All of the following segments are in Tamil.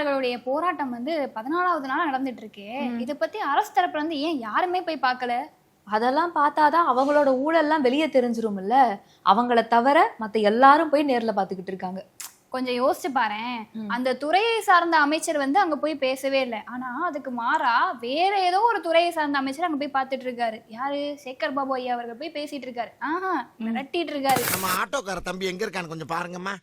தூய்மை பணியாளர்களுடைய போராட்டம் வந்து பதினாலாவது நாள் நடந்துட்டு இருக்கு இத பத்தி அரசு தரப்புல இருந்து ஏன் யாருமே போய் பார்க்கல? அதெல்லாம் பார்த்தாதான் அவங்களோட ஊழல்லாம் வெளியே தெரிஞ்சிரும்ல. அவங்கள தவிர மத்த எல்லாரும் போய் நேர்ல பாத்துக்கிட்டு இருக்காங்க. கொஞ்சம் யோசிச்சு பாரேன். அந்த துறையை சார்ந்த அமைச்சர் வந்து அங்க போய் பேசவே இல்லை. ஆனா அதுக்கு மாறா வேற ஏதோ ஒரு துறையை சார்ந்த அமைச்சர் அங்க போய் பார்த்துட்டு இருக்காரு. யாரு? சேகர் பாபு ஐயா அவர்கள் போய் பேசிட்டு இருக்காரு. ஆஹா மிரட்டிட்டு இருக்காரு. நம்ம ஆட்டோக்கார தம்பி எங்க இருக்கான்னு கொஞ்சம் பாருங்கம்மா.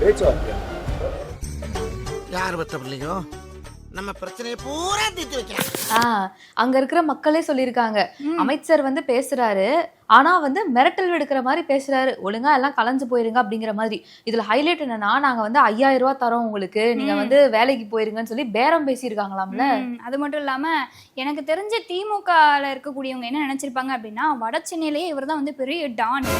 பேச்சுவார்த்தை யார் பத்த நம்ம பிரச்சனையை பூரா தீர்த்து வைக்கலாம் ஆஹ் அங்க இருக்கிற மக்களே சொல்லியிருக்காங்க. அமைச்சர் வந்து பேசுறாரு. ஆனா வந்து மிரட்டல் விடுக்கிற மாதிரி பேசுறாரு. ஒழுங்கா எல்லாம் கலைஞ்சு போயிருங்க அப்படிங்கிற மாதிரி. இதுல ஹைலைட் என்னன்னா நாங்க வந்து ஐயாயிரம் ரூபாய் தரோம் உங்களுக்கு. நீங்க வந்து வேலைக்கு போயிருங்கன்னு சொல்லி பேரம் பேசியிருக்காங்களாம்ல. அது மட்டும் இல்லாம எனக்கு தெரிஞ்ச திமுகல இருக்கக்கூடியவங்க என்ன நினைச்சிருப்பாங்க அப்படின்னா வட சென்னையிலேயே இவர் தான் வந்து பெரிய டானு.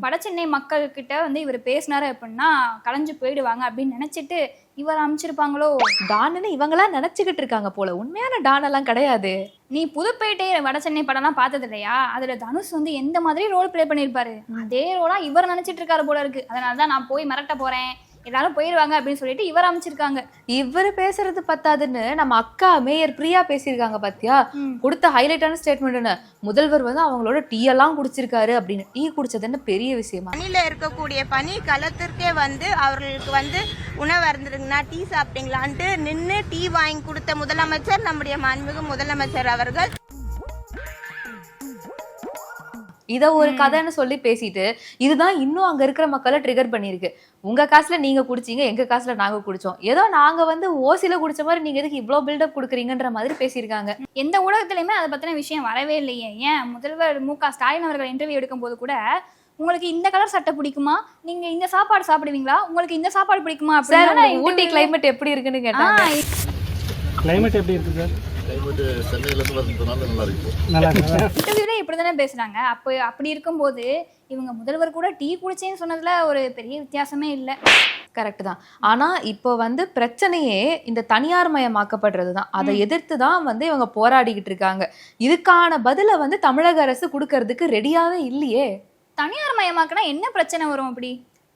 வட சென்னை மக்கள் கிட்ட வந்து இவர் பேசினாரு அப்படின்னா கலைஞ்சு போயிடுவாங்க அப்படின்னு நினைச்சிட்டு இவர் அமைச்சிருப்பாங்களோ? டான்னு இவங்களா நினைச்சுக்கிட்டு இருக்காங்க போல. உண்மையான டான் எல்லாம் கிடையாது. நீ புதுப்பேட்டை வட சென்னை படம்லாம் பார்த்தது இல்லையா அதுல தனுஷ் வந்து எந்த மாதிரி ரோல் ப்ளே பண்ணியிருப்பாரு? அதே ரோலா இவர் நினைச்சிட்டு இருக்காரு போல இருக்கு. அதனால தான் நான் போய் மிரட்ட போறேன். எல்லாரும் போயிருவாங்க அப்படின்னு சொல்லிட்டு இவர் அமைச்சிருக்காங்க. இவர் பேசுறது பத்தாதுன்னு நம்ம அக்கா மேயர் பிரியா பேசியிருக்காங்க பாத்தியா. கொடுத்த ஹைலைட்டான ஸ்டேட்மெண்ட் முதல்வர் வந்து அவங்களோட டீ எல்லாம் குடிச்சிருக்காரு அப்படின்னு. டீ குடிச்சது என்ன பெரிய விஷயமா? பனியில இருக்கக்கூடிய பனி களத்திற்கே வந்து அவர்களுக்கு வந்து உணவு அருந்துருங்கண்ணா டீ சாப்பிட்டீங்களான்ட்டு நின்று டீ வாங்கி கொடுத்த முதலமைச்சர் நம்முடைய மாண்புமிகு முதலமைச்சர் அவர்கள். இத ஒரு கதைன்னு சொல்லி பேசிட்டு இதுதான் இன்னும் அங்க இருக்கிற மக்களை ட்ரிகர் பண்ணிருக்கு உங்க காசுல நீங்க குடிச்சீங்க எங்க காசுல நாங்க குடிச்சோம். ஏதோ நாங்க வந்து ஓசில குடிச்ச மாதிரி நீங்க எதுக்கு இவ்ளோ பில்டப் கொடுக்குறீங்கன்ற மாதிரி பேசியிருக்காங்க. எந்த ஊடகத்திலயுமே அதை பத்தின விஷயம் வரவே இல்லையே. ஏன்? முதல்வர் மு க ஸ்டாலின் அவர்கள் இன்டர்வியூ எடுக்கும் போது கூட உங்களுக்கு இந்த கலர் சட்டை பிடிக்குமா? நீங்க இந்த சாப்பாடு சாப்பிடுவீங்களா? உங்களுக்கு இந்த சாப்பாடு பிடிக்குமா? அப்படின்னு ஊட்டி கிளைமேட் எப்படி இருக்குன்னு கேட்டாங்க. கிளைமேட் எப்படி இருக்கு சார் கிளைமேட் சென்னையிலேருந்து வந்ததுனால நல்லா இருக்கு. நல்லா இருக்கா. இன்டர்வியூல இப்படிதானே பேசுறாங்க. அப்போ அப்படி இருக்கும்போது இவங்க முதல்வர் கூட டீ குடிச்சேன்னு சொன்னதுல ஒரு பெரிய வித்தியாசமே இல்லை. கரெக்ட் தான். ஆனா இப்போ வந்து பிரச்சனையே இந்த தனியார் மயமாக்கப்படுறது தான் அதை எதிர்த்து தான் வந்து இவங்க போராடிக்கிட்டு இருக்காங்க. இதுக்கான பதில வந்து தமிழக அரசு கொடுக்கறதுக்கு ரெடியாவே இல்லையே. தனியார் மயமாக்குனா என்ன பிரச்சனை வரும் அப்படி?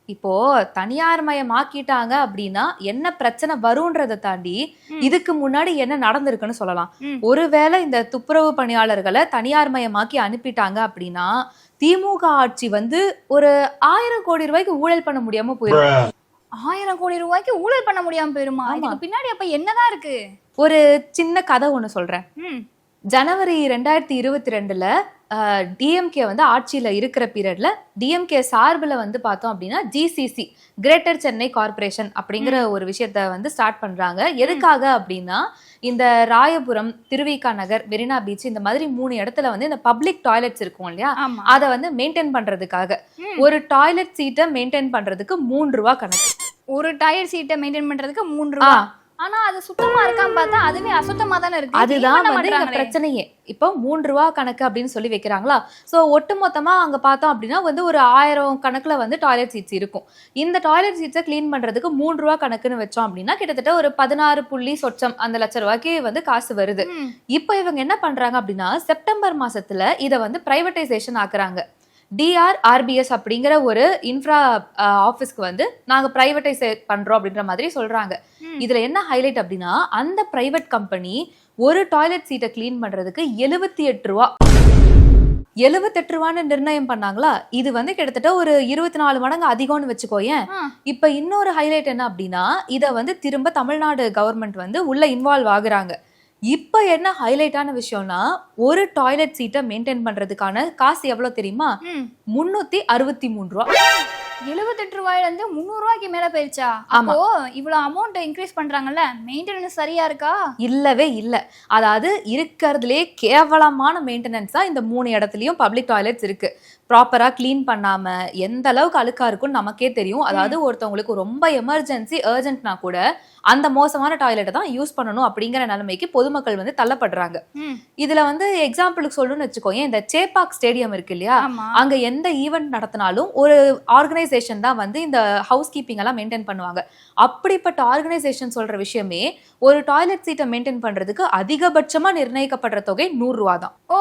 இப்போ தனியார் மயமாக்கிட்டாங்க அப்படின்னா என்ன பிரச்சனை வரும்ன்றதை தாண்டி இதுக்கு முன்னாடி என்ன நடந்திருக்குன்னு சொல்லலாம். ஒருவேளை இந்த துப்புரவு பணியாளர்களை தனியார் மயமாக்கி அனுப்பிட்டாங்க அப்படின்னா திமுக ஆட்சி வந்து ஒரு ஆயிரம் கோடி ரூபாய்க்கு ஊழல் பண்ண முடியாம போயிடும் ஆயிரம் கோடி ரூபாய்க்கு ஊழல் பண்ண முடியாம போயிருமா? பின்னாடி அப்ப என்னதான் இருக்கு? ஒரு சின்ன கதை ஒண்ணு சொல்றேன். ஜனவரி ரெண்டாயிரத்தி இருபத்தி ரெண்டுல டிஎம்கே வந்து ஆட்சியில இருக்கிற பீரியட்ல டிஎம்கே சார்பில் வந்து பார்த்தோம் அப்படின்னா ஜிசிசி கிரேட்டர் சென்னை கார்ப்பரேஷன் அப்படிங்கிற ஒரு விஷயத்த வந்து ஸ்டார்ட் பண்றாங்க. எதுக்காக அப்படின்னா இந்த ராயபுரம் திருவிகா நகர் மெரினா பீச் இந்த மாதிரி மூணு இடத்துல வந்து இந்த பப்ளிக் டாய்லெட்ஸ் இருக்கும் இல்லையா? அதை வந்து மெயின்டைன் பண்றதுக்காக. ம். ஒரு டாய்லெட் சீட்டை மெயின்டைன் பண்றதுக்கு மூன்று ரூபா கணக்கு. ஒரு டயர் சீட்டை மெயின்டைன் பண்றதுக்கு மூன்று ரூபா. ஆனா அது சுத்தமா இருக்கான்னு பார்த்தா அதுவே அசுத்தமா தானே இருக்கு. அதுதான் வந்து இங்க. பிரச்சனையே. இப்போ மூன்று ரூபா கணக்கு அப்படின்னு சொல்லி வைக்கிறாங்களா? சோ ஒட்டு மொத்தமா அங்க பார்த்தோம் அப்படின்னா வந்து ஒரு ஆயிரம் கணக்குல வந்து டாய்லெட் சீட்ஸ் இருக்கும். இந்த டாய்லெட் சீட்ஸை க்ளீன் பண்றதுக்கு மூன்று ரூபா கணக்குன்னு வச்சோம் அப்படின்னா கிட்டத்தட்ட ஒரு பதினாறு புள்ளி சொச்சம் அந்த லட்ச ரூபாய்க்கு வந்து காசு வருது. இப்போ இவங்க என்ன பண்றாங்க அப்படின்னா செப்டம்பர் மாசத்துல இதை வந்து பிரைவேட்டைசேஷன் ஆக்குறாங்க. டிஆர் ஆர்பிஎஸ் அப்படிங்கிற ஒரு இன்ஃப்ரா ஆஃபீஸ்க்கு வந்து நாங்க பிரைவேட்டைஸ் பண்றோம் அப்படின்ற மாதிரி சொல்றாங்க. ம். இதுல என்ன ஹைலைட் அப்படின்னா அந்த பிரைவேட் கம்பெனி ஒரு டாய்லெட் சீட்டை க்ளீன் பண்றதுக்கு எழுபத்தி எட்டு ரூபா. எழுபத்தெட்டு ரூபான்னு நிர்ணயம் பண்ணாங்களா? இது வந்து கிட்டத்தட்ட ஒரு இருபத்தி நாலு மடங்கு அதிகம்னு வச்சுக்கோயேன். இப்ப இன்னொரு ஹைலைட் என்ன அப்படின்னா இத வந்து திரும்ப தமிழ்நாடு கவர்மெண்ட் வந்து உள்ள இன்வால்வ் ஆகுறாங்க. இப்ப என்ன ஹைலைட்டான விஷயம்னா ஒரு டாய்லெட் சீட்டை மெயின்டைன் பண்றதுக்கான காசு எவ்வளவு தெரியுமா. முன்னூத்தி அறுபத்தி மூணு ரூபா. எழுபத்தெட்டு ரூபாயில இருந்து முந்நூறு ரூபாய்க்கு மேல போயிருச்சா. அப்போ இவ்வளவு அமௌண்ட் இன்க்ரீஸ் பண்றாங்கல்ல மெயின்டெனன்ஸ் சரியா இருக்கா? இல்லவே இல்ல. அதாவது இருக்கிறதுலே கேவலமான மெயின்டெனன்ஸ் தான் இந்த மூணு இடத்துலயும் பப்ளிக் டாய்லெட்ஸ் இருக்கு. ப்ராப்பரா க்ளீன் பண்ணாம எந்த அளவுக்கு அழுக்கா இருக்கும்னு நமக்கே தெரியும். அதாவது ஒருத்தவங்களுக்கு ரொம்ப எமர்ஜென்சி அர்ஜென்ட்னா கூட அந்த மோசமான டாய்லெட்டை தான் யூஸ் பண்ணணும் அப்படிங்கிற நிலைமைக்கு பொதுமக்கள் வந்து தள்ளப்படுறாங்க. இதுல வந்து எக்ஸாம்பிளுக்கு சொல்லணும்னு வச்சுக்கோங்க இந்த சேப்பாக் ஸ்டேடியம் இருக்கு இல்லையா? அங்க எந்த ஈவெண்ட் நடத்தினாலும் ஒரு ஆர்கனைசேஷன் தான் வந்து இந்த ஹவுஸ் கீப்பிங் எல்லாம் மெயின்டைன் பண்ணுவாங்க. அப்படிப்பட்ட ஆர்கனைசேஷன் சொல்ற விஷயமே ஒரு டாய்லெட் சீட்டை மெயின்டைன் பண்றதுக்கு அதிகபட்சமா நிர்ணயிக்கப்படுற தொகை நூறு ரூபா தான். ஓ.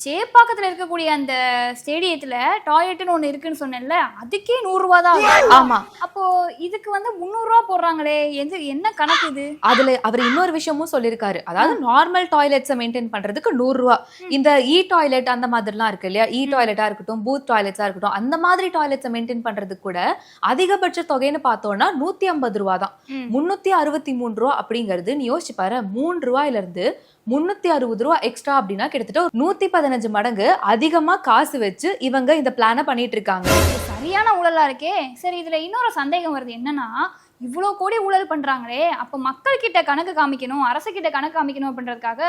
சேப்பாக்கத்துல இருக்கக்கூடிய அந்த ஸ்டேடியத்துல டாய்லெட்னு ஒண்ணு இருக்குன்னு சொன்னேன்ல அதுக்கே நூறு ரூபா தான் ஆகுது. ஆமா அப்போ இதுக்கு வந்து முந்நூறு ரூபா போடுறாங்களே எது என்ன கணக்கு இது? அதுல அவர் இன்னொரு விஷயமும் சொல்லியிருக்காரு. அதாவது நார்மல் டாய்லெட்ஸை மெயின்டைன் பண்றதுக்கு நூறு ரூபா. இந்த இ டாய்லெட் அந்த மாதிரிலாம் இருக்கு இல்லையா? இ டாய்லெட்டா இருக்கட்டும் பூத் டாய்லெட்ஸா இருக்கட்டும் அந்த மாதிரி டாய்லெட்ஸை மெயின்டைன் பண்றதுக்கு கூட அதிகபட்ச தொகைன்னு பார்த்தோம்னா நூத்தி ஐம்பது ரூபா தான். முன்னூத்தி அறுபத்தி மூணு ரூபா அப்படிங்கிறது நீ யோசிச்சு பாரு மூணு ரூபாயில இருந்து முன்னூத்தி அறுபது ரூபா எக்ஸ்ட்ரா அப்படின்னா கிட்டத்தட்ட ஒரு நூத்தி பதினஞ்சு மடங்கு அதிகமா காசு வச்சு இவங்க இந்த பிளான பண்ணிட்டு இருக்காங்க. சரியான ஊழலா இருக்கே. சரி இதுல இன்னொரு சந்தேகம் வருது. என்னன்னா இவ்வளோ கோடி ஊழல் பண்றாங்களே அப்போ மக்கள் கிட்ட கணக்கு காமிக்கணும் அரசு கிட்ட கணக்கு காமிக்கணும் அப்படின்றதுக்காக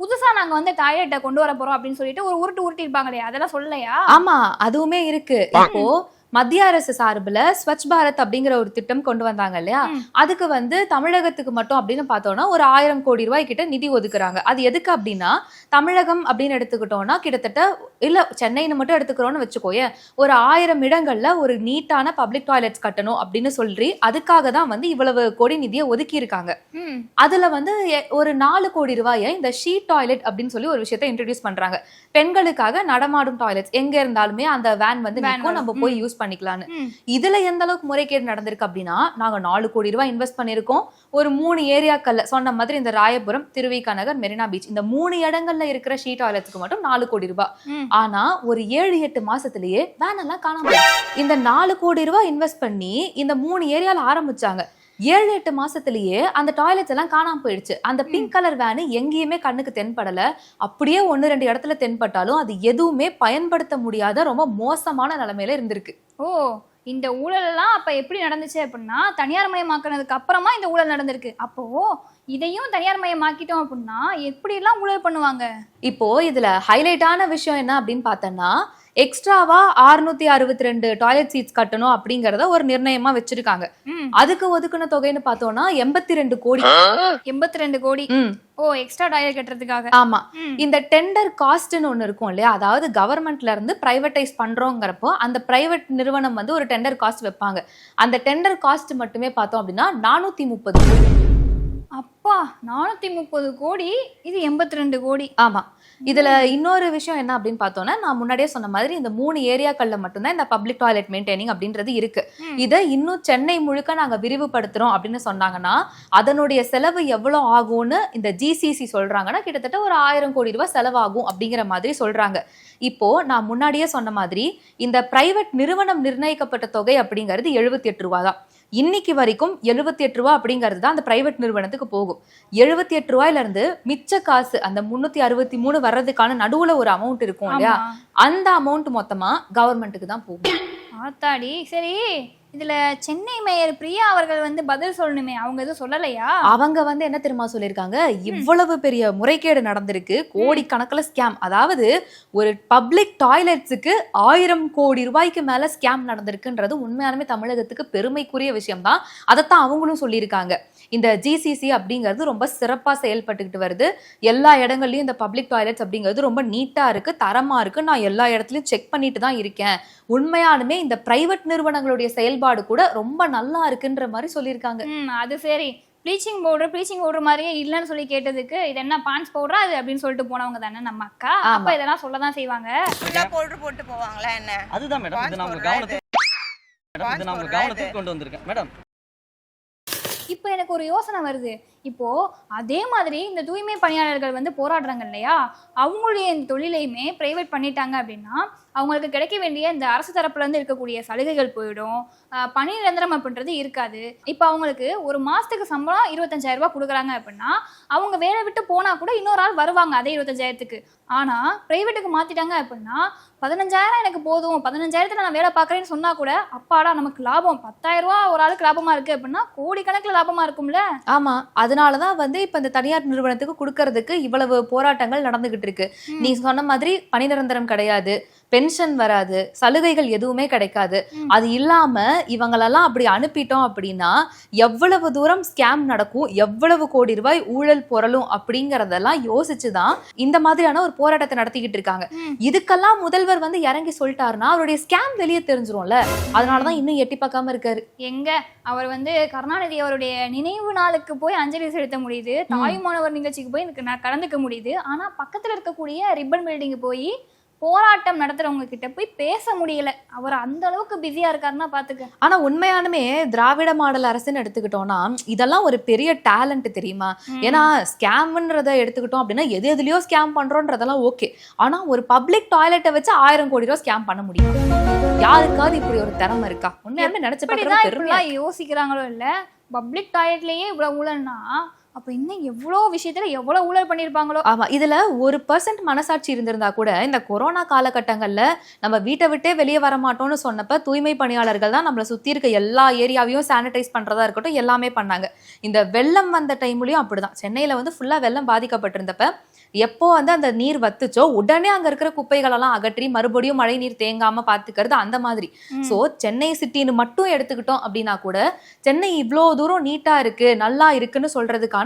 புதுசா நாங்க வந்து டாய்லெட்டை கொண்டு வர போறோம் அப்படின்னு சொல்லிட்டு ஒரு உருட்டு உருட்டி இருப்பாங்களே அதெல்லாம் சொல்லலையா? ஆமா அதுவுமே இருக்கு. இப்போ மத்திய அரசு சார்புல ஸ்வச் பாரத் அப்படிங்கிற ஒரு திட்டம் கொண்டு வந்தாங்க இல்லையா. அதுக்கு வந்து தமிழகத்துக்கு மட்டும் அப்படின்னு பார்த்தோம்னா ஒரு ஆயிரம் கோடி ரூபாய் கிட்ட நிதி ஒதுக்குறாங்க. அது எதுக்கு அப்படின்னா தமிழகம் அப்படின்னு எடுத்துக்கிட்டோம்னா கிட்டத்தட்ட இல்ல சென்னைன்னு மட்டும் எடுத்துக்கிறோம்னு வச்சுக்கோயேன் ஒரு ஆயிரம் இடங்கள்ல ஒரு நீட்டான பப்ளிக் டாய்லெட்ஸ் கட்டணும் அப்படின்னு சொல்லி அதுக்காக தான் வந்து இவ்வளவு கோடி நிதியை ஒதுக்கி இருக்காங்க ம். அதுல வந்து ஒரு நாலு கோடி ரூபாயை இந்த ஷீட் டாய்லெட் அப்படின்னு சொல்லி ஒரு விஷயத்தை இன்ட்ரடியூஸ் பண்றாங்க. பெண்களுக்காக நடமாடும் டாய்லெட்ஸ் எங்க இருந்தாலுமே அந்த வேன் வந்து. நம்ம போய் யூஸ் பண்ணிக்கலாம்னு ம். இதுல எந்த அளவுக்கு முறைகேடு நடந்திருக்கு அப்படின்னா நாங்க நாலு கோடி ரூபாய் இன்வெஸ்ட் பண்ணிருக்கோம் ஒரு மூணு ஏரியாக்கள்ல சொன்ன மாதிரி இந்த ராயபுரம் திருவிக நகர் மெரினா பீச் இந்த மூணு இடங்கள்ல இருக்கிற ஷீட் டாய்லெட்ஸ்க்கு மட்டும் நாலு கோடி ரூபாய். ஆனா ஒரு ஏழு எட்டு மாசத்திலேயே வேன் எல்லாம் காணாம. இந்த நாலு கோடி ரூபாய் இன்வெஸ்ட் பண்ணி இந்த மூணு ஏரியால ஆரம்பிச்சாங்க ஏழு எட்டு மாசத்திலேயே அந்த டாய்லெட்ஸ் எல்லாம் காணாம போயிடுச்சு. அந்த பிங்க் கலர் வேனு எங்கேயுமே கண்ணுக்கு தென்படல. அப்படியே ஒன்னு ரெண்டு இடத்துல தென்பட்டாலும் அது எதுவுமே பயன்படுத்த முடியாத ரொம்ப மோசமான நிலைமையில இருந்திருக்கு. ஓ இந்த ஊழல் எல்லாம் அப்ப எப்படி நடந்துச்சு அப்படின்னா தனியார் மயமாக்குனதுக்கு அப்புறமா இந்த ஊழல் நடந்திருக்கு. அப்போ இதையும் தனியார் மயமாக்கிட்டோம் அப்படின்னா எப்படி எல்லாம் ஊழல் பண்ணுவாங்க? இப்போ இதுல ஹைலைட்டான விஷயம் என்ன அப்படின்னு பார்த்தோம்னா எக்ஸ்ட்ராவா 662 அறுபத்தி ரெண்டு டாய்லெட் சீட்ஸ் கட்டணும் அப்படிங்கறத ஒரு நிர்ணயமா வச்சிருக்காங்க. அதுக்கு ஒதுக்குன தொகைன்னு பார்த்தோம்னா எண்பத்தி ரெண்டு கோடி. எண்பத்தி ரெண்டு கோடி. ஓ எக்ஸ்ட்ரா டாய்லெட் கட்டுறதுக்காக. ஆமா. இந்த டெண்டர் காஸ்ட்னு ஒன்று இருக்கும் இல்லையா? அதாவது கவர்மெண்ட்ல இருந்து பிரைவேட்டைஸ் பண்றோங்கிறப்போ அந்த பிரைவேட் நிறுவனம் வந்து ஒரு டெண்டர் காஸ்ட் வைப்பாங்க. அந்த டெண்டர் காஸ்ட் மட்டுமே பார்த்தோம் அப்படின்னா நானூத்தி முப்பது கோடி. அப்பா நானூத்தி முப்பது கோடி. இது எண்பத்தி ரெண்டு கோடி. ஆமா. இதுல இன்னொரு விஷயம் என்ன அப்படின்னு பார்த்தோம்னா நான் முன்னாடியே சொன்ன மாதிரி இந்த மூணு ஏரியாக்கள்ல மட்டும்தான் இந்த பப்ளிக் டாய்லெட் மெயின்டைனிங் அப்படின்றது இருக்கு. இதை இன்னும் சென்னை முழுக்க நாங்க விரிவுபடுத்துறோம் அப்படின்னு சொன்னாங்கன்னா அதனுடைய செலவு எவ்வளவு ஆகும்னு இந்த ஜிசிசி சொல்றாங்கன்னா கிட்டத்தட்ட ஒரு ஆயிரம் கோடி ரூபாய் செலவாகும் அப்படிங்கிற மாதிரி சொல்றாங்க. இப்போ நான் முன்னாடியே சொன்ன மாதிரி இந்த பிரைவேட் நிறுவனம் நிர்ணயிக்கப்பட்ட தொகை அப்படிங்கிறது எழுபத்தி எட்டு ரூபா தான் இன்னைக்கு வரைக்கும் எழுபத்தி எட்டு ரூபா அப்படிங்கிறது தான் அந்த பிரைவேட் நிறுவனத்துக்கு போகும். எழுபத்தி எட்டு ரூபாயில இருந்து மிச்ச காசு அந்த முன்னூத்தி அறுபத்தி மூணு வர்றதுக்கான நடுவுல ஒரு அமௌண்ட் இருக்கும் இல்லையா? அந்த அமௌண்ட் மொத்தமா கவர்மெண்ட்டுக்கு தான் போகும். ஆத்தாடி சரி. இதுல சென்னை மேயர் பிரியா அவர்கள் வந்து பதில் சொல்லணுமே அவங்க எதுவும் சொல்லலையா? அவங்க வந்து என்ன தெரியுமா சொல்லியிருக்காங்க? இவ்வளவு பெரிய முறைகேடு நடந்திருக்கு கோடிக்கணக்கில் ஸ்கேம் அதாவது ஒரு பப்ளிக் டாய்லெட்ஸுக்கு ஆயிரம் கோடி ரூபாய்க்கு மேல ஸ்கேம் நடந்திருக்குன்றது உண்மையாலுமே தமிழகத்துக்கு பெருமைக்குரிய விஷயம்தான். அதைத்தான் அவங்களும் சொல்லியிருக்காங்க. இந்த ஜிசிசி அப்படிங்கிறது ரொம்ப சிறப்பா செயல்பட்டுக்கிட்டு வருது. எல்லா இடங்கள்லயும் இந்த பப்ளிக் டாய்லெட்ஸ் அப்படிங்கிறது ரொம்ப நீட்டா இருக்கு தரமா இருக்கு. நான் எல்லா இடத்துலயும் செக் பண்ணிட்டு தான் இருக்கேன். உண்மையாலுமே இந்த பிரைவேட் நிறுவனங்களுடைய செயல்பாடு கூட ரொம்ப நல்லா இருக்குன்ற மாதிரி சொல்லியிருக்காங்க. ம் அது சரி. ப்ளீச்சிங் பவுடர் ப்ளீச்சிங் பவுடர் மாதிரியே இல்லைன்னு சொல்லி கேட்டதுக்கு இது என்ன பான்ஸ் பவுடரா அது அப்படின்னு சொல்லிட்டு போனவங்க தானே நம்ம அக்கா. அப்ப இதெல்லாம் சொல்ல தான் செய்வாங்க. ஃபுல்லா பவுடர் போட்டு போவாங்களா என்ன? அதுதான் மேடம் இது நம்ம கவனத்துக்கு மேடம் Passport இது நம்ம. கவனத்துக்கு கொண்டு வந்திருக்கேன். மேடம் இப்போ எனக்கு ஒரு யோசனை வருது. இப்போ அதே மாதிரி இந்த தூய்மை பணியாளர்கள் வந்து போராடுறாங்க இல்லையா? அவங்களுடைய இந்த தொழிலையுமே பிரைவேட் பண்ணிட்டாங்க அப்படின்னா அவங்களுக்கு கிடைக்க வேண்டிய இந்த அரசு தரப்புலேருந்து இருக்கக்கூடிய சலுகைகள் போயிடும். பணி நிரந்தரம் அப்படின்றது இருக்காது. இப்போ அவங்களுக்கு ஒரு மாதத்துக்கு சம்பளம் இருபத்தஞ்சாயிரம் ரூபாய் கொடுக்குறாங்க அப்படின்னா அவங்க வேலை விட்டு போனால் கூட இன்னொரு ஆள் வருவாங்க அதே இருபத்தஞ்சாயிரத்துக்கு. ஆனால் பிரைவேட்டுக்கு மாற்றிட்டாங்க அப்படின்னா பதினஞ்சாயிரம் எனக்கு போதும். பதினஞ்சாயிரத்துல நான் வேலை பார்க்குறேன்னு சொன்னா கூட அப்பாடா நமக்கு லாபம். பத்தாயிரம் ரூபா ஒரு ஆளுக்கு லாபமா இருக்கு அப்படின்னா கோடிக்கணக்கில் லாபமா இருக்கும்ல? ஆமா. அதனாலதான் வந்து இப்ப இந்த தனியார் நிறுவனத்துக்கு கொடுக்கறதுக்கு இவ்வளவு போராட்டங்கள் நடந்துகிட்டு இருக்கு. நீ சொன்ன மாதிரி பணி நிரந்தரம் கிடையாது பென்ஷன் வராது சலுகைகள் எதுவுமே கிடைக்காது. அது இல்லாம இவங்களெல்லாம் அப்படி அனுப்பிட்டோம் அப்படின்னா எவ்வளவு தூரம் ஸ்கேம் நடக்கும் எவ்வளவு கோடி ரூபாய் ஊழல் பொருளும் அப்படிங்கறதெல்லாம் யோசிச்சுதான் இந்த மாதிரியான ஒரு போராட்டத்தை நடத்திக்கிட்டு இருக்காங்க. இதுக்கெல்லாம் முதல்வர் வந்து இறங்கி சொல்லிட்டாருன்னா அவருடைய ஸ்கேம் வெளியே தெரிஞ்சிரும்ல. அதனாலதான் இன்னும் எட்டி பார்க்காம இருக்காரு. எங்க? அவர் வந்து கருணாநிதி அவருடைய நினைவு நாளுக்கு போய் அஞ்சலி செலுத்த முடியுது. தாயுமானவர் நிகழ்ச்சிக்கு போய் எனக்கு நான் கலந்துக்க முடியுது. ஆனா பக்கத்துல இருக்கக்கூடிய ரிப்பன் பில்டிங் போய் போராட்டம் நடத்துறவங்க கிட்ட போய் பேச முடியல. அவர் அந்த அளவுக்கு பிஸியா இருக்காருன்னா பாத்துக்க. ஆனா உண்மையானுமே திராவிட மாடல் அரசுன்னு எடுத்துக்கிட்டோம்னா இதெல்லாம் ஒரு பெரிய டேலண்ட் தெரியுமா? ஏன்னா ஸ்கேம்ன்றத எடுத்துக்கிட்டோம் அப்படின்னா எது எதுலயோ ஸ்கேம் பண்றோன்றதெல்லாம் ஓகே ஆனா ஒரு பப்ளிக் டாய்லெட்டை வச்சு ஆயிரம் கோடி ரூபா ஸ்கேம் பண்ண முடியும். யாருக்காவது இப்படி ஒரு திறமை இருக்கா? உண்மையாலுமே நினைச்சு இப்படிதான் பார்க்கறது பெருமையா இப்படிலாம் யோசிக்கிறாங்களோ இல்ல பப்ளிக் டாய்லெட்லயே இவ்வளவு ஊழல்னா அப்ப இன்னும் எவ்வளவு விஷயத்துல எவ்வளவு ஊழல் பண்ணிருப்பாங்களோ? ஆமா இதுல ஒரு பர்சன்ட் மனசாட்சி இருந்திருந்தா கூட இந்த கொரோனா காலகட்டங்கள்ல நம்ம வீட்டை விட்டே வெளியே வர மாட்டோம்னு சொன்னப்ப தூய்மை பணியாளர்கள் தான் நம்மளை சுத்தி இருக்க எல்லா ஏரியாவையும் சானிடைஸ் பண்றதா இருக்கட்டும் எல்லாமே பண்ணாங்க. இந்த வெள்ளம் வந்த டைம்லயும் அப்படிதான். சென்னையில வந்து ஃபுல்லா வெள்ளம் பாதிக்கப்பட்டிருந்தப்ப எப்போ வந்து அந்த நீர் வத்துச்சோ உடனே அங்க இருக்கிற குப்பைகள் எல்லாம் அகற்றி மறுபடியும் மழை நீர் தேங்காம பாத்துக்கிறது அந்த மாதிரி. சோ சென்னை சிட்டின்னு மட்டும் எடுத்துக்கிட்டோம் அப்படின்னா கூட சென்னை இவ்வளோ தூரம் நீட்டா இருக்கு நல்லா இருக்குன்னு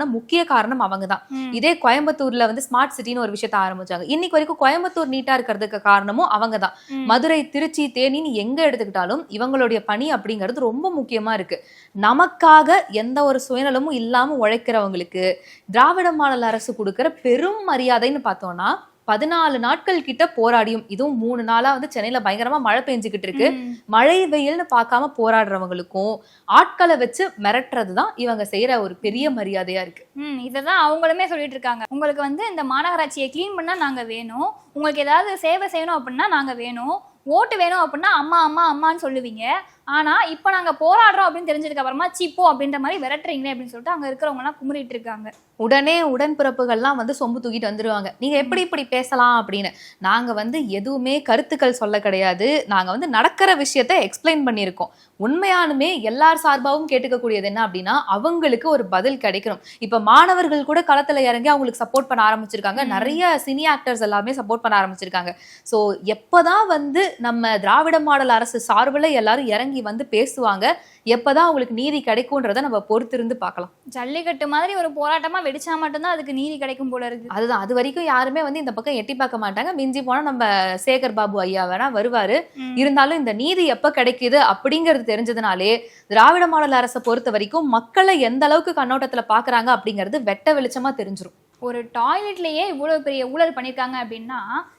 சொல்றதுக்கான முக்கிய காரணம் அவங்க தான். இதே கோயம்புத்தூர்ல வந்து ஸ்மார்ட் சிட்டின்னு ஒரு விஷயத்த ஆரம்பிச்சாங்க இன்னைக்கு வரைக்கும் கோயம்புத்தூர் நீட்டா இருக்கிறதுக்கு காரணமும் அவங்க தான். மதுரை திருச்சி தேனின்னு எங்க எடுத்துக்கிட்டாலும் இவங்களுடைய பணி அப்படிங்கிறது ரொம்ப முக்கியமா இருக்கு நமக்காக எந்த ஒரு சுயநலமும் இல்லாம உழைக்கிறவங்களுக்கு திராவிட மாடல் அரசு கொடுக்கிற பெரும் மரியாதைன்னு பார்த்தோம்னா பதினாலு நாட்கள் கிட்ட போராடியும் இதுவும் மூணு நாளா வந்து சென்னையில பயங்கரமா மழை பெஞ்சுக்கிட்டு இருக்கு. மழை வெயில்னு பார்க்காம போராடுறவங்களுக்கும் ஆட்களை வச்சு மிரட்டுறது தான் இவங்க செய்யற ஒரு பெரிய மரியாதையா இருக்கு. ம் இதைதான் அவங்களுமே சொல்லிட்டு இருக்காங்க. உங்களுக்கு வந்து இந்த மாநகராட்சியை கிளீன் பண்ணா நாங்க வேணும். உங்களுக்கு ஏதாவது சேவை செய்யணும் அப்படின்னா நாங்க வேணும். ஓட்டு வேணும் அப்படின்னா அம்மா அம்மா அம்மான்னு சொல்லுவீங்க. ஆனா இப்போ நாங்க போராடுறோம் அப்படின்னு தெரிஞ்சதுக்கு அப்புறமா சீப்போ அப்படின்ற மாதிரி விரட்டுறீங்களே அப்படின்னு சொல்லிட்டு அங்க இருக்கிறவங்க எல்லாம் குமுறிட்டு இருக்காங்க. உடனே உடன்பிறப்புகள்லாம் வந்து சொம்பு தூக்கிட்டு வந்துருவாங்க. நீங்க எப்படி இப்படி பேசலாம் அப்படின்னு. நாங்க வந்து எதுவுமே கருத்துக்கள் சொல்ல கிடையாது. நாங்க வந்து நடக்கிற விஷயத்த எக்ஸ்பிளைன் பண்ணியிருக்கோம். உண்மையானுமே எல்லார் சார்பாகவும் கேட்டுக்கக்கூடியது என்ன அப்படின்னா அவங்களுக்கு ஒரு பதில் கிடைக்கணும். இப்ப மாணவர்கள் கூட களத்துல இறங்கி அவங்களுக்கு சப்போர்ட் பண்ண ஆரம்பிச்சிருக்காங்க. நிறைய சினி ஆக்டர்ஸ் எல்லாமே சப்போர்ட் பண்ண ஆரம்பிச்சிருக்காங்க. சோ எப்பதான் வந்து நம்ம திராவிட மாடல் அரசு சார்பில் எல்லாரும் இறங்கி வந்து பேசுவாங்க. எப்பதான் அவங்களுக்கு நீதி கிடைக்கும்ன்றத நம்ம பொறுத்திருந்து பார்க்கலாம். ஜல்லிக்கட்டு மாதிரி ஒரு போராட்டமா வெடிச்சா மட்டும்தான் அதுக்கு நீதி கிடைக்கும் போல இருக்கு. அதுதான். அது வரைக்கும் யாருமே வந்து இந்த பக்கம் எட்டி பார்க்க மாட்டாங்க. மிஞ்சி போனா நம்ம சேகர் பாபு ஐயா வேணா வருவாரு. இருந்தாலும் இந்த நீதி எப்ப கிடைக்குது அப்படிங்கிறது தெரிஞ்சதுனாலே திராவிட மாடல் அரசை பொறுத்த வரைக்கும் மக்களை எந்த அளவுக்கு கண்ணோட்டத்துல பாக்குறாங்க அப்படிங்கிறது வெட்ட வெளிச்சமா தெரிஞ்சிரும். ஒரு டாய்லெட்லேயே இவ்வளோ பெரிய ஊழல் பண்ணியிருக்காங்க அப்படின்னா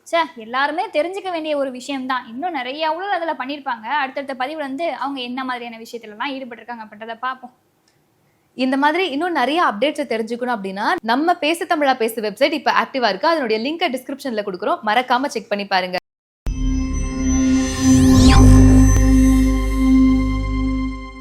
ச்சே எல்லாருமே தெரிஞ்சுக்க வேண்டிய ஒரு விஷயம்தான். இன்னும் நிறைய ஊழல் அதில் பண்ணியிருப்பாங்க அடுத்தடுத்த பதிவு வந்து அவங்க என்ன மாதிரியான விஷயத்துலலாம் ஈடுபட்டிருக்காங்க அப்படின்றத பார்ப்போம். இந்த மாதிரி இன்னும் நிறைய அப்டேட்ஸை தெரிஞ்சுக்கணும் அப்படின்னா நம்ம பேசு தமிழா பேசு வெப்சைட் இப்போ ஆக்டிவாக இருக்கு. அதனுடைய லிங்கை டிஸ்கிரிப்ஷனில் கொடுக்குறோம். மறக்காம செக் பண்ணி பாருங்க.